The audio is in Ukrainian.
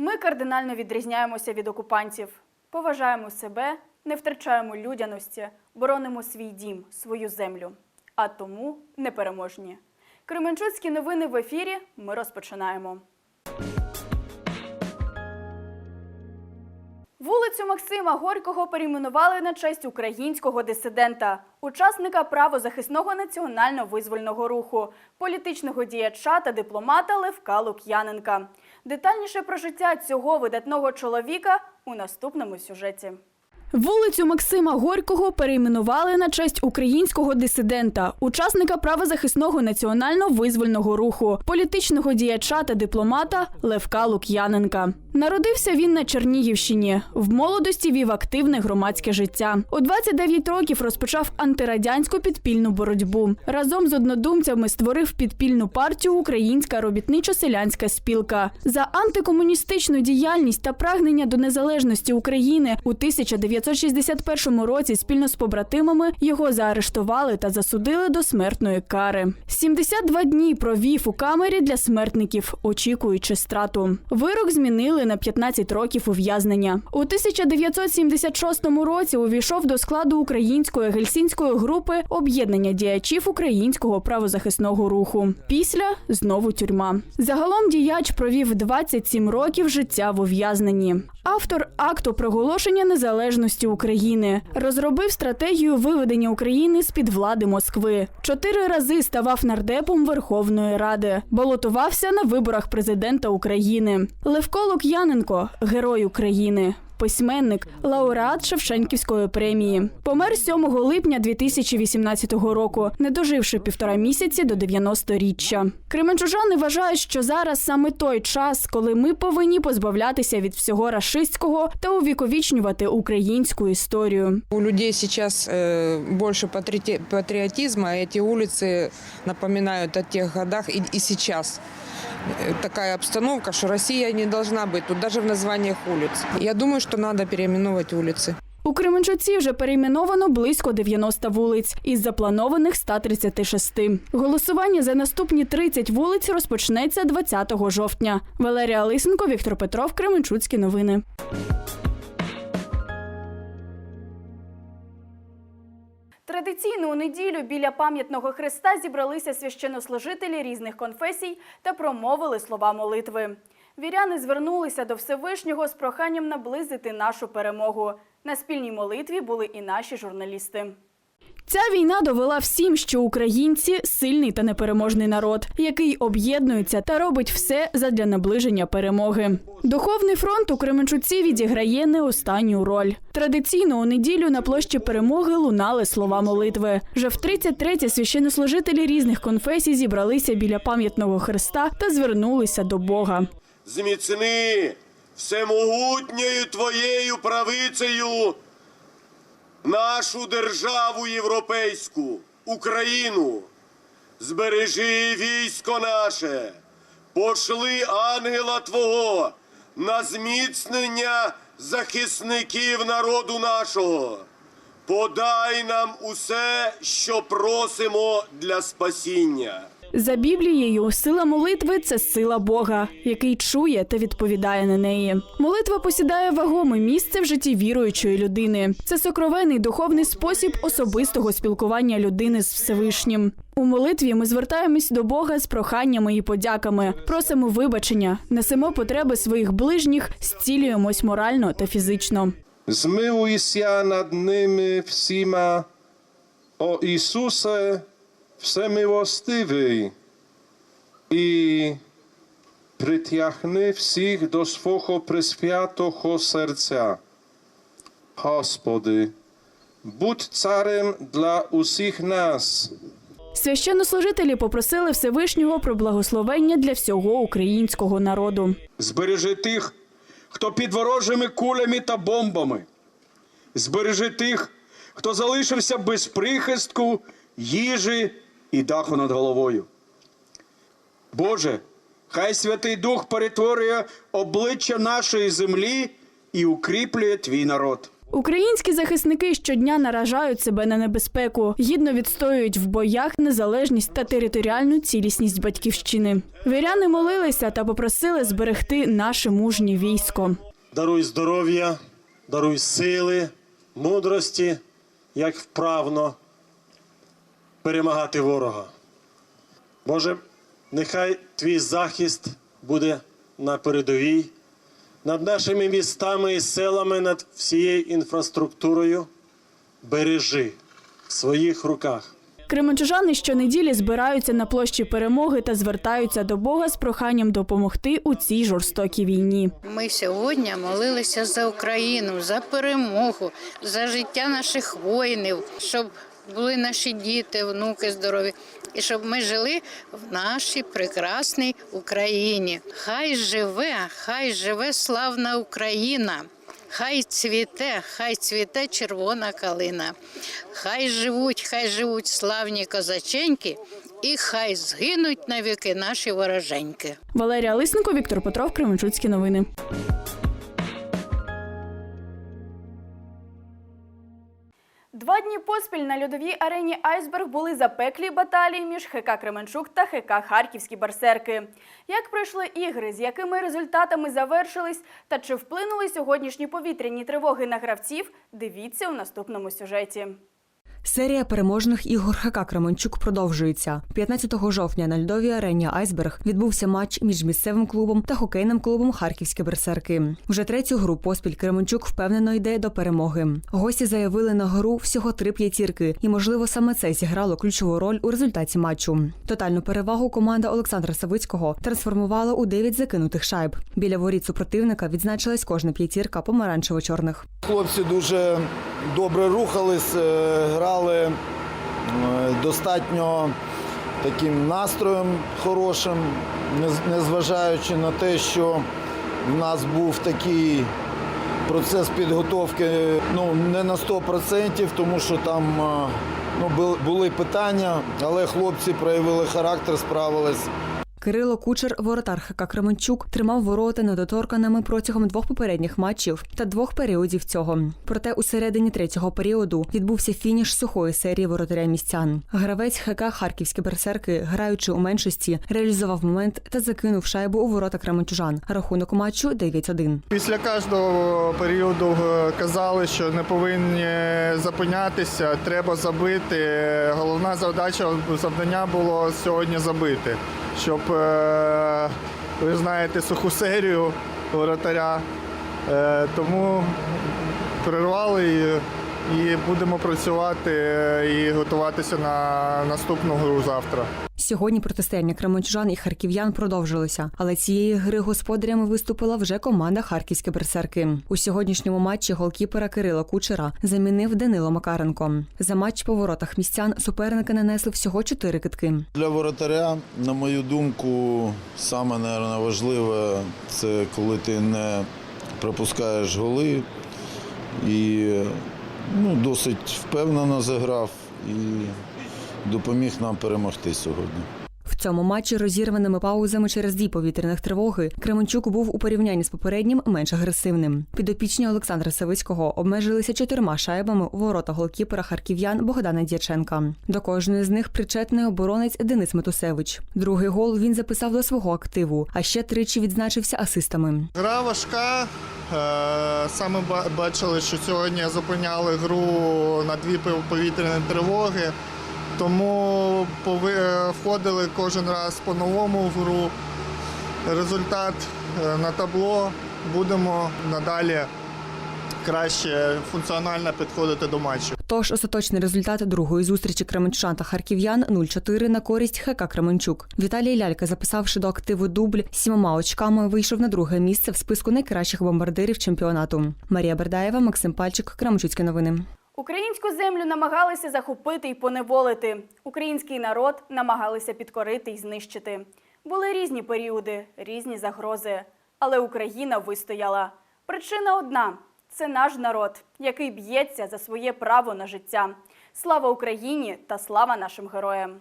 Ми кардинально відрізняємося від окупантів. Поважаємо себе, не втрачаємо людяності, боронимо свій дім, свою землю. А тому непереможні. Кременчуцькі новини в ефірі. Ми розпочинаємо. Вулицю Максима Горького перейменували на честь українського дисидента, учасника правозахисного національно-визвольного руху, політичного діяча та дипломата Левка Лук'яненка. Детальніше про життя цього видатного чоловіка у наступному сюжеті. Вулицю Максима Горького перейменували на честь українського дисидента, учасника правозахисного національно-визвольного руху, політичного діяча та дипломата Левка Лук'яненка. Народився він на Чернігівщині. В молодості вів активне громадське життя. У 29 років розпочав антирадянську підпільну боротьбу. Разом з однодумцями створив підпільну партію Українська робітничо-селянська спілка. За антикомуністичну діяльність та прагнення до незалежності України у 1961 році спільно з побратимами його заарештували та засудили до смертної кари. 72 дні провів у камері для смертників, очікуючи страту. Вирок змінили на 15 років ув'язнення. У 1976 році увійшов до складу української гельсінської групи об'єднання діячів українського правозахисного руху. Після знову тюрма. Загалом діяч провів 27 років життя в ув'язненні. Автор акту проголошення незалежності України розробив стратегію виведення України з під влади Москви. Чотири рази ставав нардепом Верховної Ради, балотувався на виборах президента України. Левко Лук'яненко герой України Письменник, лауреат Шевченківської премії, помер 7 липня 2018 року, не доживши півтора місяці до 90-річчя. Кременчужани вважають, що зараз саме той час, коли ми повинні позбавлятися від всього рашистського та увіковічнювати українську історію. У людей сейчас э, больше патриоти- патриотизма, эти улицы напоминают о тех годах и, и сейчас. Э, Такая обстановка, что Россия не должна быть тут даже в названиях улиц. Я думаю, что надо переименовать улицы. У Кременчуці вже перейменовано близько 90 вулиць із запланованих 136. Голосування за наступні 30 вулиць розпочнеться 20 жовтня. Валерія Лисенко, Віктор Петров, Кременчуцькі новини. Традиційно у неділю біля пам'ятного хреста зібралися священнослужителі різних конфесій та промовили слова молитви. Віряни звернулися до Всевишнього з проханням наблизити нашу перемогу. На спільній молитві були і наші журналісти. Ця війна довела всім, що українці сильний та непереможний народ, який об'єднується та робить все задля наближення перемоги. Духовний фронт у Кременчуці відіграє не останню роль. Традиційно у неділю на площі перемоги лунали слова молитви. Вже в 33-те священнослужителі різних конфесій зібралися біля пам'ятного хреста та звернулися до Бога. зміцни всемогутньою твоєю правицею нашу державу європейську, Україну. Збережи військо наше, пошли ангела Твого на зміцнення захисників народу нашого. Подай нам усе, що просимо для спасіння. За Біблією, сила молитви це сила Бога, який чує та відповідає на неї. Молитва посідає вагоме місце в житті віруючої людини. Це сокровенний духовний спосіб особистого спілкування людини з Всевишнім. У молитві ми звертаємось до Бога з проханнями і подяками, просимо вибачення, несемо потреби своїх ближніх, зцілюємось морально та фізично. Змилуйся над ними всіма, о Ісусе, всемилостивий, і притягни всіх до свого присвятого серця. Господи, будь царем для усіх нас. Священнослужителі попросили Всевишнього про благословення для всього українського народу. Збережи тих, хто під ворожими кулями та бомбами. Збережи тих, хто залишився без прихистку, їжі і даху над головою. Боже, хай Святий Дух перетворює обличчя нашої землі і укріплює твій народ. Українські захисники щодня наражають себе на небезпеку, гідно відстоюють в боях незалежність та територіальну цілісність батьківщини. Віряни молилися та попросили зберегти наше мужнє військо. Даруй здоров'я, даруй сили, мудрості, як вправно перемагати ворога. Боже, нехай твій захист буде на передовій, над нашими містами і селами, над всією інфраструктурою. Бережи в своїх руках. Кременчужани щонеділі збираються на площі перемоги та звертаються до Бога з проханням допомогти у цій жорстокій війні. Ми сьогодні молилися за Україну, за перемогу, за життя наших воїнів, щоб були наші діти, внуки здорові, і щоб ми жили в нашій прекрасній Україні. Хай живе, хай живе славна Україна. Хай цвіте, хай цвіте червона калина. Хай живуть, хай живуть славні козаченьки, і хай згинуть навіки наші вороженьки. Валерія Лисенко, Віктор Петров, Кременчуцькі новини. Два дні поспіль на льодовій арені Айсберг були запеклі баталії між ХК Кременчук та ХК Харківські Барсерки. Як пройшли ігри, з якими результатами завершились та чи вплинули сьогоднішні повітряні тривоги на гравців, дивіться у наступному сюжеті. Серія переможних ігор ХК Кременчук продовжується. 15 жовтня на льодовій арені Айсберг відбувся матч між місцевим клубом та хокейним клубом Харківські берсерки. Вже третю гру поспіль Кременчук впевнено йде до перемоги. Гості заявили на гру всього три п'ятірки, і можливо саме це зіграло ключову роль у результаті матчу. Тотальну перевагу команда Олександра Савицького трансформувала у 9 закинутих шайб. Біля воріт супротивника відзначилась кожна п'ятірка помаранчево-чорних. Хлопці дуже добре рухались, е, грали е, достатньо таким настроєм хорошим, незважаючи на те, що в нас був такий процес підготовки ну, не на 100%, тому що там е, ну, були питання, але хлопці проявили характер, справились. Кирило Кучер, воротар ХК Кременчук, тримав ворота недоторканими протягом двох попередніх матчів та двох періодів цього. Проте у середині третього періоду відбувся фініш сухої серії воротаря містян. Гравець ХК Харківські берсерки, граючи у меншості, реалізував момент та закинув шайбу у ворота кременчужан. Рахунок матчу 9-1. Після кожного періоду е, казали, що не повинні зупинятися, треба забити. Головна завдача завдання було сьогодні забити, щоб е, ви знаєте суху серію воротаря. Е, Тому перервали і, і будемо працювати е, і готуватися на наступну гру завтра. Сьогодні протистояння кременчужан і харків'ян продовжилося, але цієї гри господарями виступила вже команда Харківські берсерки. У сьогоднішньому матчі голкіпера Кирила Кучера замінив Данило Макаренко. За матч по воротах містян суперники нанесли всього чотири китки. Для воротаря, на мою думку, саме наверное, важливе це коли ти не пропускаєш голи і ну, досить впевнено заграв і допоміг нам перемогти сьогодні. В цьому матчі розірваними паузами через дві повітряних тривоги Кременчук був у порівнянні з попереднім менш агресивним. Підопічні Олександра Савицького обмежилися чотирма шайбами у ворота голкіпера харків'ян Богдана Дяченка. До кожної з них причетний оборонець Денис Метусевич. Другий гол він записав до свого активу, а ще тричі відзначився асистами. Гра важка. Е, Саме ба- бачили, що сьогодні зупиняли гру на дві повітряні тривоги. Тому е, входили кожен раз по-новому в гру. Результат е, на табло. Будемо надалі краще функціонально підходити до матчу. Тож остаточний результат другої зустрічі Кременчан та харків'ян 0-4 на користь ХК Кременчук. Віталій Лялька, записавши до активу дубль сімома очками, вийшов на друге місце в списку найкращих бомбардирів чемпіонату. Марія Бердаєва, Максим Пальчик, Кременчуцькі новини. Українську землю намагалися захопити і поневолити. Український народ намагалися підкорити і знищити. Були різні періоди, різні загрози. Але Україна вистояла. Причина одна це наш народ, який б'ється за своє право на життя. Слава Україні та слава нашим героям!